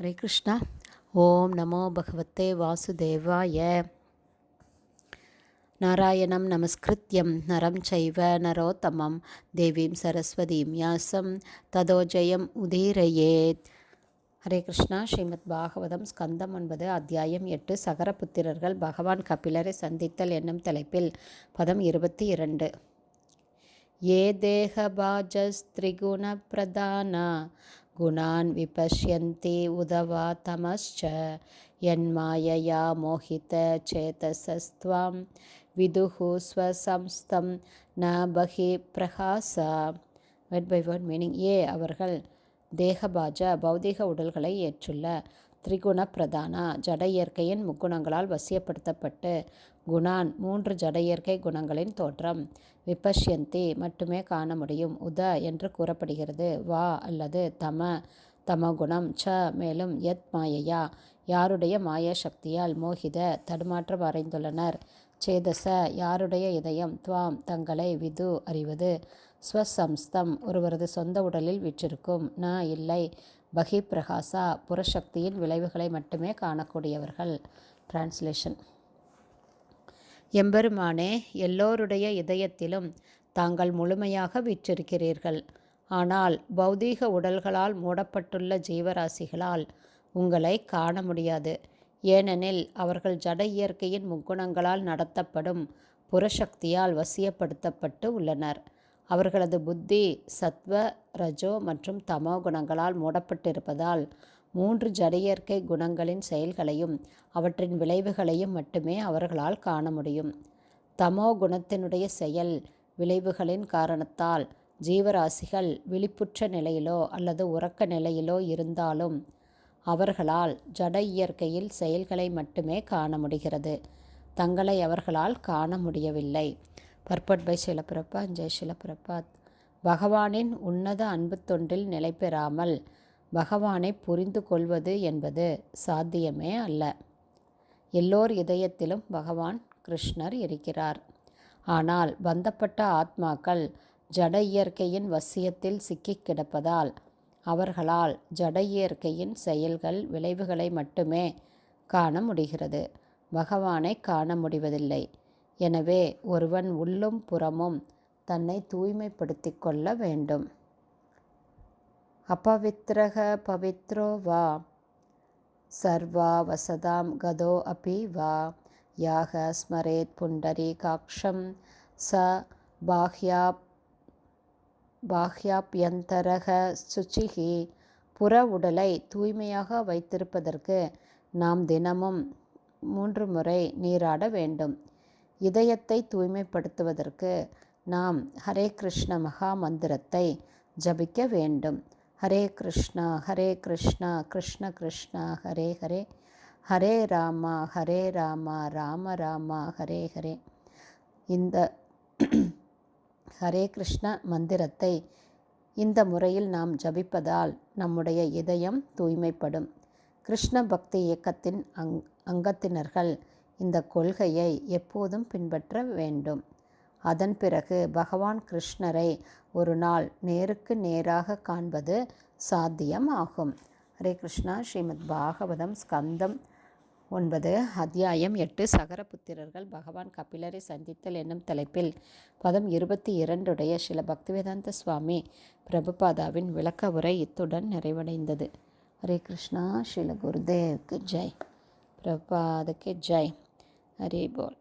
ஹரே கிருஷ்ணா. ஓம் நமோ பகவத்தே வாசுதேவாய. நாராயணம் நமஸ்கிருத்யம் நரம் சைவ நரோத்தமம் தேவீம் சரஸ்வதீம் யாசம் ததோஜயம் உதீரயேத். ஹரே கிருஷ்ணா. ஸ்ரீமத் பாகவதம் ஸ்கந்தம் ஒன்பது அத்தியாயம் எட்டு. சகரபுத்திரர்கள் பகவான் கபிலரை சந்தித்தல் என்னும் தலைப்பில் பதம் இருபத்தி இரண்டு. ஏ தேகபாஜஸ்திரிகுண பிரதானா गुणान् विपश्यन्ति उदवा तमश्च यन्मायया मोहितचेतसस्त्वां विदुः स्वसंस्थं न बहिप्रहासा வேர்ட் பை வேர்ட் மீனிங் ஏ அவர்கள் தேகபாஜ பௌதிக உடல்களை ஏற்றுள்ள திரிகுண பிரதானா ஜட இயற்கையின் முக்குணங்களால் வசியப்படுத்தப்பட்டு குணான் மூன்று ஜட இயற்கை குணங்களின் தோற்றம். விபஷ்யந்தி மட்டுமே காண முடியும். உத என்று கூறப்படுகிறது. வா அல்லது தம தமகுணம் ச மேலும் யத் மாயையா. யாருடைய மாய சக்தியால் மோகித தடுமாற்றம் அறைந்துள்ளனர். சேதச யாருடைய இதயம் துவாம் தங்களை விது அறிவது. ஸ்வசம்ஸ்தம் ஒருவரது சொந்த உடலில் விற்றிருக்கும். ந இல்லை. பகி பிரகாசா புறசக்தியின் விளைவுகளை மட்டுமே காணக்கூடியவர்கள். டிரான்ஸ்லேஷன் எம்பெருமானே எல்லோருடைய இதயத்திலும் தாங்கள் முழுமையாக விற்றிருக்கிறீர்கள். ஆனால் பௌதீக உடல்களால் மூடப்பட்டுள்ள ஜீவராசிகளால் உங்களை காண முடியாது. ஏனெனில் அவர்கள் ஜட இயற்கையின் முக்குணங்களால் நடத்தப்படும் புறசக்தியால் வசியப்படுத்தப்பட்டு உள்ளனர். அவர்களது புத்தி சத்வ ரஜோ மற்றும் தமோ குணங்களால் மூடப்பட்டிருப்பதால் மூன்று ஜடையற்கை குணங்களின் செயல்களையும் அவற்றின் விளைவுகளையும் மட்டுமே அவர்களால் காண முடியும். தமோ குணத்தினுடைய செயல் விளைவுகளின் காரணத்தால் ஜீவராசிகள் விழிப்புற்ற நிலையிலோ அல்லது உறக்க நிலையிலோ இருந்தாலும் அவர்களால் ஜட இயற்கையில் செயல்களை மட்டுமே காண முடிகிறது. தங்களை அவர்களால் காண முடியவில்லை. பர்பட் பை சிலப்பிரப்பா ஜெய் சிலப்பிரபாத் பகவானின் உன்னத அன்பு தொண்டில் நிலை பெறாமல் பகவானை புரிந்து கொள்வது என்பது சாத்தியமே அல்ல. எல்லோர் இதயத்திலும் பகவான் கிருஷ்ணர் இருக்கிறார். ஆனால் பந்தப்பட்ட ஆத்மாக்கள் ஜட இயற்கையின் வசியத்தில் சிக்கிக் கிடப்பதால் அவர்களால் ஜட இயற்கையின் செயல்கள் விளைவுகளை மட்டுமே காண முடிகிறது. பகவானை காண முடிவதில்லை. எனவே ஒருவன் உள்ளும் புறமும் தன்னை தூய்மைப்படுத்தி கொள்ள வேண்டும். அபவித்ரக பவித்ரோ வா சர்வா வசதாம் கதோ அபி வா யாக ஸ்மரேத் புண்டரி காக்ஷம் ச பாஹ்யா பாஹ்யாபியந்தரக சுச்சிகி புற உடலை தூய்மையாக வைத்திருப்பதற்கு நாம் தினமும் மூன்று முறை நீராட வேண்டும். இதயத்தை தூய்மைப்படுத்துவதற்கு நாம் ஹரே கிருஷ்ண மகா மந்திரத்தை ஜபிக்க வேண்டும். ஹரே கிருஷ்ணா ஹரே கிருஷ்ணா கிருஷ்ண கிருஷ்ணா ஹரே ஹரே. ஹரே ராமா ஹரே ராமா ராம ராமா ஹரே ஹரே. இந்த ஹரே கிருஷ்ண மந்திரத்தை இந்த முறையில் நாம் ஜபிப்பதால் நம்முடைய இதயம் தூய்மைப்படும். கிருஷ்ண பக்தி இயக்கத்தின் அங் அங்கத்தினர்கள் இந்த கொள்கையை எப்போதும் பின்பற்ற வேண்டும். அதன் பிறகு பகவான் கிருஷ்ணரை ஒரு நாள் நேருக்கு நேராக காண்பது சாத்தியம் ஆகும். ஹரே கிருஷ்ணா ஸ்ரீமத் பாகவதம் ஸ்கந்தம் ஒன்பது அத்தியாயம் எட்டு சகரபுத்திரர்கள் பகவான் கபிலரை சந்தித்தல் என்னும் தலைப்பில் பதம் இருபத்தி இரண்டுடைய சில பக்திவேதாந்த சுவாமி பிரபுபாதாவின் விளக்க உரை இத்துடன் நிறைவடைந்தது. ஹரே கிருஷ்ணா ஸ்ரீல குருதேவ்க்கு ஜெய். பிரபாதுக்கு ஜெய். ஹரே போல்